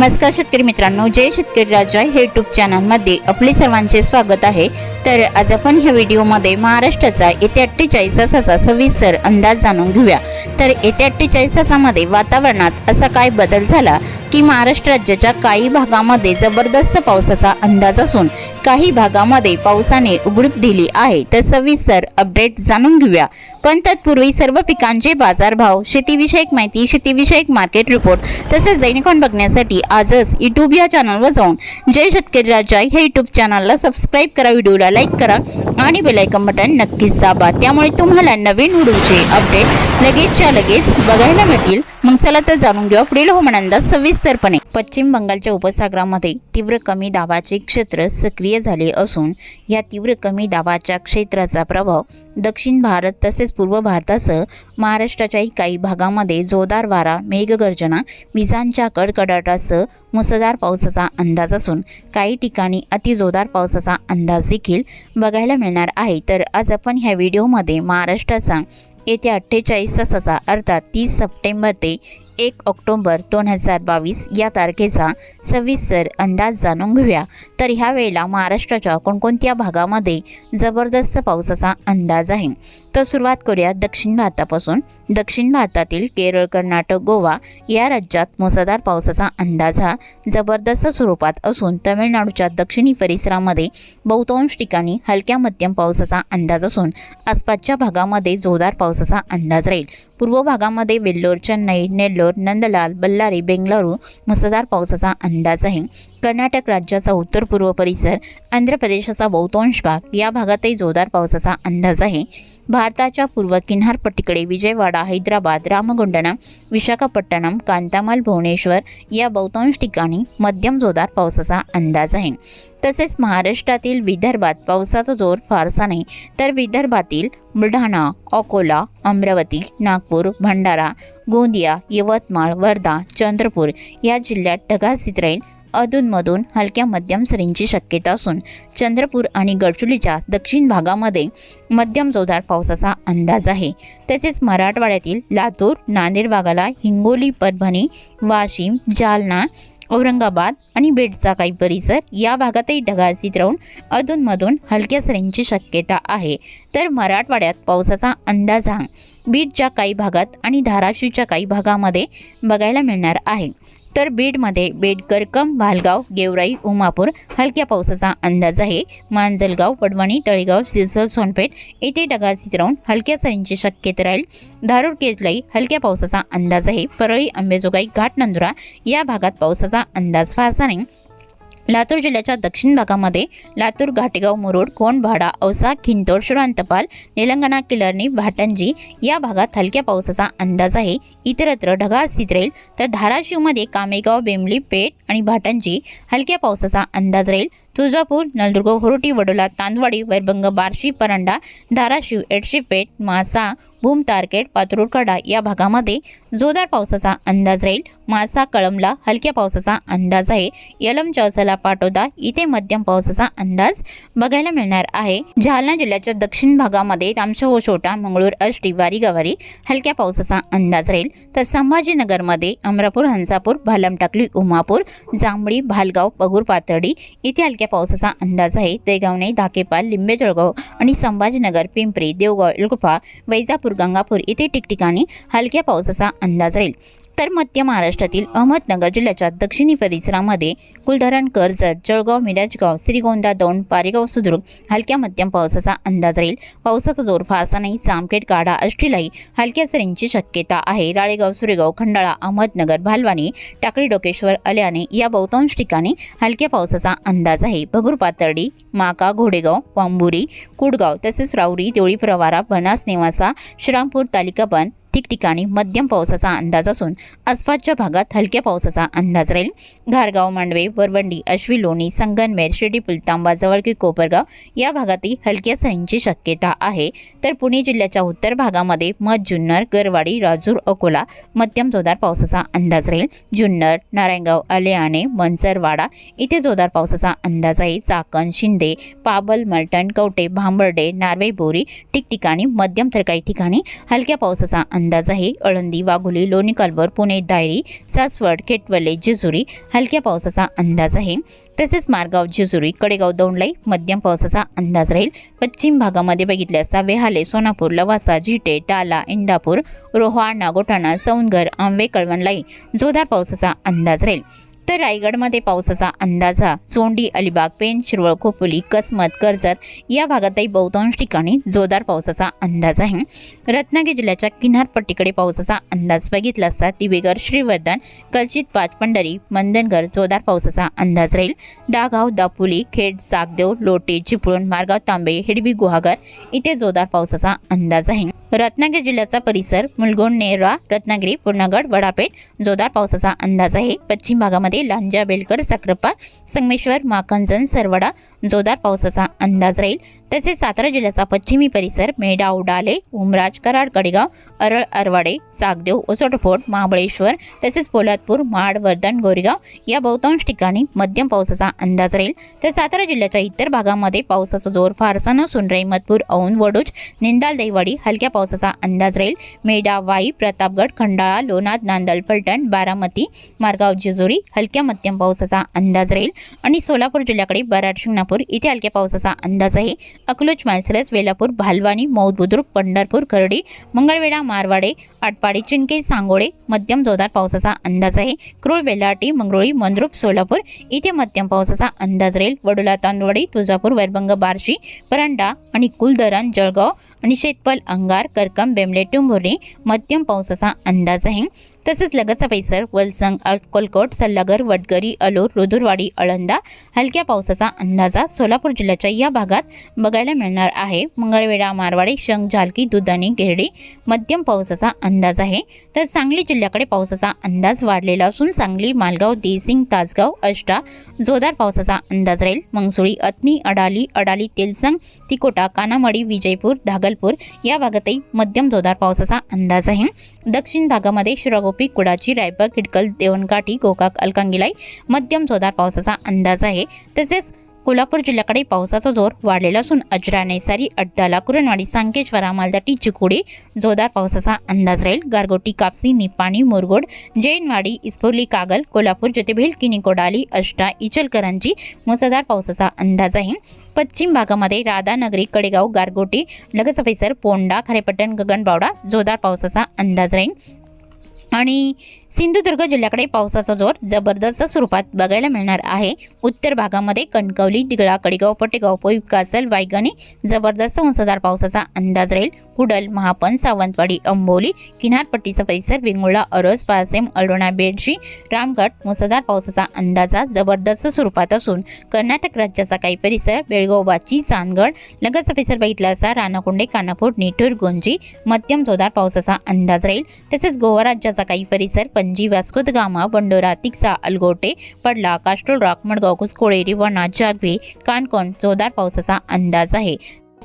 नमस्कार शेतकरी मित्रांनो जय शेतकरी राजा हे यूट्यूब चॅनलमध्ये आपले सर्वांचे स्वागत आहे. तर आज आपण ह्या व्हिडिओमध्ये महाराष्ट्राचा येत्या अठ्ठेचाळीस तासाचा सविस्तर अंदाज जाणून घेऊया. तर येत्या अठ्ठेचाळीस तासामध्ये वातावरणात असा काय बदल झाला? की महाराष्ट्र राज्याच्या काही भागामध्ये जबरदस्त पावसाचा अंदाज असून काही भागामध्ये पावसाने उघडीप दिली आहे. तर सविस्तर अपडेट जाणून घेऊया. पण तत्पूर्वी सर्व पिकांचे बाजारभाव शेतीविषयक माहिती शेतीविषयक मार्केट रिपोर्ट तसेच दैनिकॉन बघण्यासाठी आजच यूट्यूब या चॅनलवर जाऊन जय शेतकरी राजा हे यूट्यूब चॅनलला सबस्क्राईब करा व्हिडिओला लाईक करा आणि बेलायकन बटन नक्कीच दाबा. त्यामुळे तुम्हाला नवीन व्हिडिओचे अपडेट लगेचच्या लगेच बघायला मिळतील. मग चला तर जाणून घेऊ. पुढील हवामान अंदाज सविस्तरपणे. पश्चिम बंगालच्या उपसागरामध्ये तीव्र कमी दाबाचे क्षेत्र सक्रिय झाले असून या तीव्र कमी दाबाच्या क्षेत्राचा प्रभाव दक्षिण भारत तसेच पूर्व भारतासह महाराष्ट्राच्याही काही भागामध्ये जोरदार वारा मेघगर्जना विजांच्या कडकडाटासह मुसळधार पावसाचा अंदाज असून काही ठिकाणी अतिजोरदार पावसाचा अंदाज देखील बघायला मिळणार आहे. तर आज आपण ह्या व्हिडिओमध्ये महाराष्ट्राचा येत्या अठ्ठेचाळीस तासाचा अर्थात तीस सप्टेंबर ते एक ऑक्टोबर दोन हजार बावीस या तारखेचा सविस्तर अंदाज जाणून घेऊया. तर ह्या वेळेला महाराष्ट्राच्या कोणकोणत्या भागामध्ये जबरदस्त पावसाचा अंदाज आहे? तर सुरुवात करूया दक्षिण भारतापासून. दक्षिण भारतातील केरळ कर्नाटक गोवा या राज्यात मुसळधार पावसाचा अंदाज हा जबरदस्त स्वरूपात असून तमिळनाडूच्या दक्षिणी परिसरामध्ये बहुतांश ठिकाणी हलक्या मध्यम पावसाचा अंदाज असून आसपासच्या भागामध्ये जोरदार पावसाचा अंदाज राहील. पूर्व भागामध्ये वेल्लोर चेन्नई नेल्लोर नंदलाल बल्लारी बेंगळुरू मुसळधार पावसाचा अंदाज आहे. कर्नाटक राज्याचा उत्तर पूर्व परिसर आंध्र प्रदेशाचा बहुतांश भाग या भागातही जोरदार पावसाचा अंदाज आहे. भारताच्या पूर्व किनारपट्टीकडे विजयवाडा हैदराबाद रामगुंडणम विशाखापट्टणम कांतामाल भुवनेश्वर या बहुतांश ठिकाणी मध्यम जोरदार पावसाचा अंदाज आहे. तसेच महाराष्ट्रातील विदर्भात पावसाचा जोर फारसा नाही तर विदर्भातील बुलढाणा अकोला अमरावती नागपूर भंडारा गोंदिया यवतमाळ वर्धा चंद्रपूर या जिल्ह्यात ढगासित राहील. अधूनमधून हलक्या मध्यम सरींची शक्यता असून चंद्रपूर आणि गडचुलीच्या दक्षिण भागामध्ये मध्यम जोरदार पावसाचा अंदाज आहे. तसेच मराठवाड्यातील लातूर नांदेड भागाला हिंगोली परभणी वाशिम जालना औरंगाबाद आणि बीडचा काही परिसर या भागातही ढगाळसीत राहून अधूनमधून हलक्या सरींची शक्यता आहे. तर मराठवाड्यात पावसाचा अंदाज हा बीडच्या काही भागात आणि धाराशिवच्या काही भागामध्ये बघायला मिळणार आहे. तर बीडमध्ये बेडकर कम भालगाव गेवराई उमापूर हलक्या पावसाचा अंदाज आहे. मांजलगाव पडवणी तळेगाव सिरसर सोनपेठ येथे ढगाळीत राहून हलक्या सरींची शक्यता राहील. धारूर केतलाई हलक्या पावसाचा अंदाज आहे. परळी अंबेजोगाई घाटनंदुरा या भागात पावसाचा अंदाज फारसा नाही. लातूर जिल्ह्याच्या दक्षिण भागामध्ये लातूर घाटेगाव मुरुड कोंडभाडा औसा खिंतोड शुरांतपाल निलंगणा किलर्णी भाटंजी या भागात हलक्या पावसाचा अंदाज आहे. इतरत्र ढगाळ स्थित राहील तर धाराशिवमध्ये कामेगाव बेंबली पेठ आणि भाटंजी हलक्या पावसाचा अंदाज राहील. तुळजापूर नलदुर्ग होरोटी वडोला तांदवाडी वैरभंग बार्शी परांडा धाराशिव एडशी पेठ मासा भूम तारकेट पात्रूरकडा या भागामध्ये जोरदार पावसाचा अंदाज राहील. मासा कळमला हलक्या पावसाचा अंदाज आहे. यलम चौसाला पाटोदा इथे मध्यम पावसाचा अंदाज बघायला मिळणार आहे. जालना जिल्ह्याच्या दक्षिण भागामध्ये रामशाह छोटा मंगळूर अष्टी वारी गवारी हलक्या पावसाचा अंदाज राहील. तर संभाजीनगरमध्ये अमरापूर हंसापूर भालमटाकली उमापूर जांभळी भालगाव पगूर पातळी इथे हलक्या पावसाचा अंदाज आहे. देगावणे धाकेपाल लिंबे जळगाव आणि संभाजीनगर पिंपरी देवगाव इलगुफा वैजापूर गंगापूर इथे ठिकठिकाणी हलक्या पावसाचा अंदाज राहील. तर मध्य महाराष्ट्रातील अहमदनगर जिल्ह्याच्या दक्षिणी परिसरामध्ये कुलधरण कर्जत जळगाव मिरजगाव श्रीगोंदा दौंड पारेगाव सुद्रुक हलक्या मध्यम पावसाचा अंदाज राहील. पावसाचा जोर फारसा नाही. जामखेड काढा अष्टीलाई हलक्या सरींची शक्यता आहे. राळेगाव सुरेगाव खंडाळा अहमदनगर भालवानी टाकळी डोकेश्वर अल्याने या बहुतांश ठिकाणी हलक्या पावसाचा अंदाज आहे. भगूर पातर्डी माका घोडेगाव पांबुरी कुडगाव तसेच राऊरी देवळी प्रवारा बनास नेवासा श्रीरामपूर पण ठिकठिकाणी मध्यम पावसाचा अंदाज असून आसपासच्या भागात हलक्या पावसाचा अंदाज राहील. घारगाव मांडवे वरवंडी अश्वी लोणी संगनमेर शिर्डी पुलतांबा जवळकी कोपरगाव या भागातही हलक्या सरींची शक्यता आहे. तर पुणे जिल्ह्याच्या उत्तर भागामध्ये मध जुन्नर गरवाडी राजूर अकोला मध्यम जोरदार पावसाचा अंदाज राहील. जुन्नर नारायणगाव आलेआणे मनसरवाडा इथे जोरदार पावसाचा अंदाज आहे. चाकण शिंदे पाबल मलटण कवटे भांबर्डे नार्वे बोरी ठिकठिकाणी मध्यम तर काही ठिकाणी हलक्या पावसाचा अंदाज अंदाज आहे अळंदी वाघोली लोणी कालवर पुणे दायरी सासवड केटवले जेजुरी हलक्या पावसाचा अंदाज आहे. तसेच मारगाव जेजुरी कडेगाव दौंडलाई मध्यम पावसाचा अंदाज राहील. पश्चिम भागामध्ये बघितले असता वेहाले सोनापूर लवासा झिटे टाला इंदापूर रोहा नागोठाणा सौनगर आंबे कळवणलाई जोरदार पावसाचा अंदाज राहील. तर रायगडमध्ये पावसाचा अंदाजा चोंडी अलिबाग पेन शिरवळ खोपोली कसमत कर्जत या भागातही बहुतांश ठिकाणी जोरदार पावसाचा अंदाज आहे. रत्नागिरी जिल्ह्याच्या किनारपट्टीकडे पावसाचा अंदाज बघितला असता दिवेगर श्रीवर्धन कलचित पाचपंढरी मंदनगर जोरदार पावसाचा अंदाज राहील. दागाव दापोली खेड सागदेव लोटे चिपळूण मारगाव तांबे हिडबी गुहागर इथे जोरदार पावसाचा अंदाज आहे. रत्नागिरी जिल्ह्याचा परिसर मुलगोंड नेरवा रत्नागिरी पूर्णगड वडापेठ जोरदार पावसाचा अंदाज आहे. पश्चिम भागामध्ये लांजा बेलकर साखरप्पा संगमेश्वर माखंजन सरवडा जोरदार पावसाचा अंदाज राहील. तसेच सातारा जिल्ह्याचा पश्चिमी परिसर मेढा उडाले उमराज कराड कडेगाव अरळ अरवाडे सागदेव ओसटफोट महाबळेश्वर तसेच पोलादपूर माड वर्धन गोरेगाव या बहुतांश ठिकाणी मध्यम पावसाचा अंदाज राहील. तर सातारा जिल्ह्याच्या इतर भागामध्ये पावसाचा जोर फारसा नसून रेमतपूर औन वडूज निंदाल दैवाडी हलक्या पावसाचा अंदाज राहील. मेढा वाई प्रतापगड खंडाळा लोणाद नांदल फलटण बारामती मारगाव जेजुरी हलक्या मध्यम पावसाचा अंदाज राहील. आणि सोलापूर जिल्ह्याकडे बराड शिंगणापूर इथे हलक्या पावसाचा अंदाज आहे. अकलूज मालसरस वेलापूर भालवानी मौद बुद्रुक पंढरपूर खर्डी मंगळवेढा मारवाडे आटपाडी चिंके सांगोळे मध्यम जोरदार पावसाचा अंदाज आहे. क्रूळ बेलाटी मंगरुळी मंद्रुप सोलापूर इथे मध्यम पावसाचा अंदाज राहील. वडोला तांदवडी तुळजापूर वैरभंग बार्शी परांडा आणि कुलधरण जळगाव आणि शेतपल अंगार करकम बेमले मध्यम पावसाचा अंदाज आहे. तसेच लगतचा परिसर वलसंग अकोलकोट सल्लागर वडगरी अलोर रुदुरवाडी अळंदा हलक्या पावसाचा अंदाजा सोलापूर जिल्ह्याच्या या भागात बघायला मिळणार आहे. मंगळवेढा मारवाडी शंख झालकी दुधानी गिरडी मध्यम पावसाचा अंदाज आहे. तर सांगली जिल्ह्याकडे पावसाचा अंदाज वाढलेला असून सांगली मालगाव देसिंग तासगाव अष्टा जोरदार पावसाचा अंदाज राहील. मंगसुळी अतनी अडाली अडाली तेलसंग तिकोटा कानामडी विजयपूर भागलपूर या भागातही मध्यम जोरदार पावसाचा अंदाज आहे. दक्षिण भागामध्ये शिरागोपी कुडाची रायबग किडकल देवणकाठी गोकाक अलकांगिलाई मध्यम जोरदार पावसाचा अंदाज आहे. तसेच कोल्हापूर जिल्ह्याकडे पावसाचा जोर वाढलेला असून अजरा नेसारी अड्डाला कुरणवाडी सांकेश्वरा मालदाटी चिकोडी जोरदार पावसाचा अंदाज राहील. गारगोटी कापसी निपाणी मुरगोड जैनवाडी इस्पोर्ली कागल कोल्हापूर ज्योतिबेल किनिकोडाली अष्टा इचलकरंजी मुसळधार पावसाचा अंदाज आहे पश्चिम भागामध्ये राधानगरी कडेगाव गारगोटी लगत पैसर पोंडा खारेपट्टण गगनबावडा जोरदार पावसाचा अंदाज राहील. आणि सिंधुदुर्ग जिल्ह्याकडे पावसाचा जोर जबरदस्त स्वरूपात बघायला मिळणार आहे. उत्तर भागामध्ये कणकवली दिगळा कडेगाव पटेगाव पोईप कासल वायगणी जबरदस्त मुसळधार पावसाचा अंदाज राहील. कुडल महापन सावंतवाडी अंबोली किनारपट्टीचा परिसर वेंगुळा अरज पासेम अलोणा बेडशी रामगड मुसळधार पावसाचा अंदाजा जबरदस्त स्वरूपात असून कर्नाटक राज्याचा काही परिसर बेळगावबाची चांदगड लगतचा परिसर बघितला असता रानाकुंडे कानापूर निठूर गोंजी मध्यम जोरदार पावसाचा अंदाज राहील तसेच गोवा राज्याचा काही परिसर पणजी वास्को गामा बंडोरा तिक्सा अलगोटे पडला कास्ट्रोल रॉक मडगाव कुसकोळेरी वना जागवे कानकोण जोरदार पावसाचा अंदाज आहे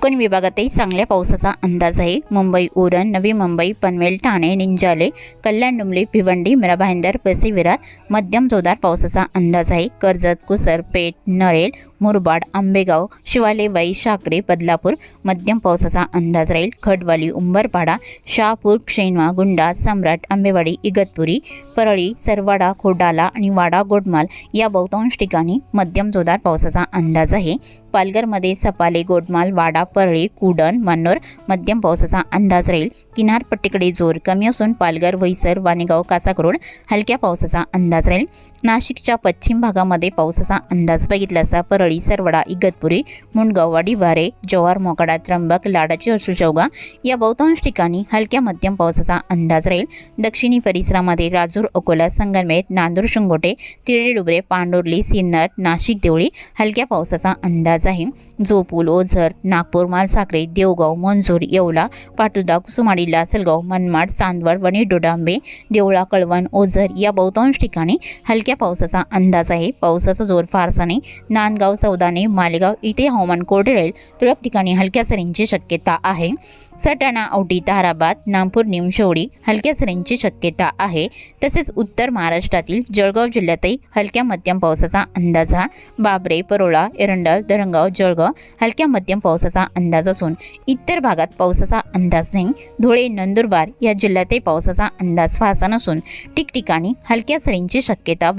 कोकण विभागातही चांगल्या पावसाचा अंदाज आहे. मुंबई उरण नवी मुंबई पनवेल ठाणे निंजाले कल्याण डुमली भिवंडी मिरा भाईंदर पसे विरार मध्यम जोरदार पावसाचा अंदाज आहे. कर्जत कुसर पेठ नरेल मुरबाड आंबेगाव शिवालेबाई शाकरे बदलापूर मध्यम पावसाचा अंदाज राहील. खडवाली उंबरपाडा शहापूर क्षेणवा गुंडा सम्राट आंबेवाडी इगतपुरी परळी सरवाडा खोडाला आणि वाडा गोडमाल या बहुतांश ठिकाणी मध्यम जोरदार पावसाचा अंदाज आहे. पालघरमध्ये सपाले गोडमाल वाडा परळी कुडण मन्नोर मध्यम पावसाचा अंदाज राहील. किनारपट्टीकडे जोर कमी असून पालघर वैसर वाणेगाव कासाकरोड हलक्या पावसाचा अंदाज राहील. नाशिकच्या पश्चिम भागामध्ये पावसाचा अंदाज बघितला असता परळी सरवडा इगतपुरी मुंडगाव वाडीवारे जव्हार मोकाडा त्र्यंबक लाडाची अश्रुचौगा या बहुतांश ठिकाणी हलक्या मध्यम पावसाचा अंदाज राहील. दक्षिणी परिसरामध्ये राजूर अकोला संगमेर नांदूर शिंगोटे तिरडे डुबरे पांडुर्ली सिन्नर नाशिक देवळी हलक्या पावसाचा अंदाज आहे. जोपूल ओझर नागपूर मालसाखरे देवगाव मंजूर येवला पाटुदा कुसुमाडी लासलगाव मनमाड चांदवड वणी डोडांबे देवळा कळवण ओझर या बहुतांश ठिकाणी हलक्या हलक्या पावसाचा अंदाज आहे. पावसाचा जोर फारसा नाही. नांदगाव सौदाने मालेगाव इथे हवामान कोरडे राहील. तुरळक ठिकाणी हलक्या सरींची शक्यता आहे. सटाणा औटी ताराबाद नागपूर निमशेवडी हलक्या सरींची शक्यता आहे. तसेच उत्तर महाराष्ट्रातील जळगाव जिल्ह्यातही हलक्या मध्यम पावसाचा अंदाज हा. बाबरे परोळा एरंडल दरंगाव जळगाव हलक्या मध्यम पावसाचा अंदाज असून इतर भागात पावसाचा अंदाज नाही. धुळे नंदुरबार या जिल्ह्यातही पावसाचा अंदाज फारसा नसून ठिकठिकाणी हलक्या सरींची शक्यता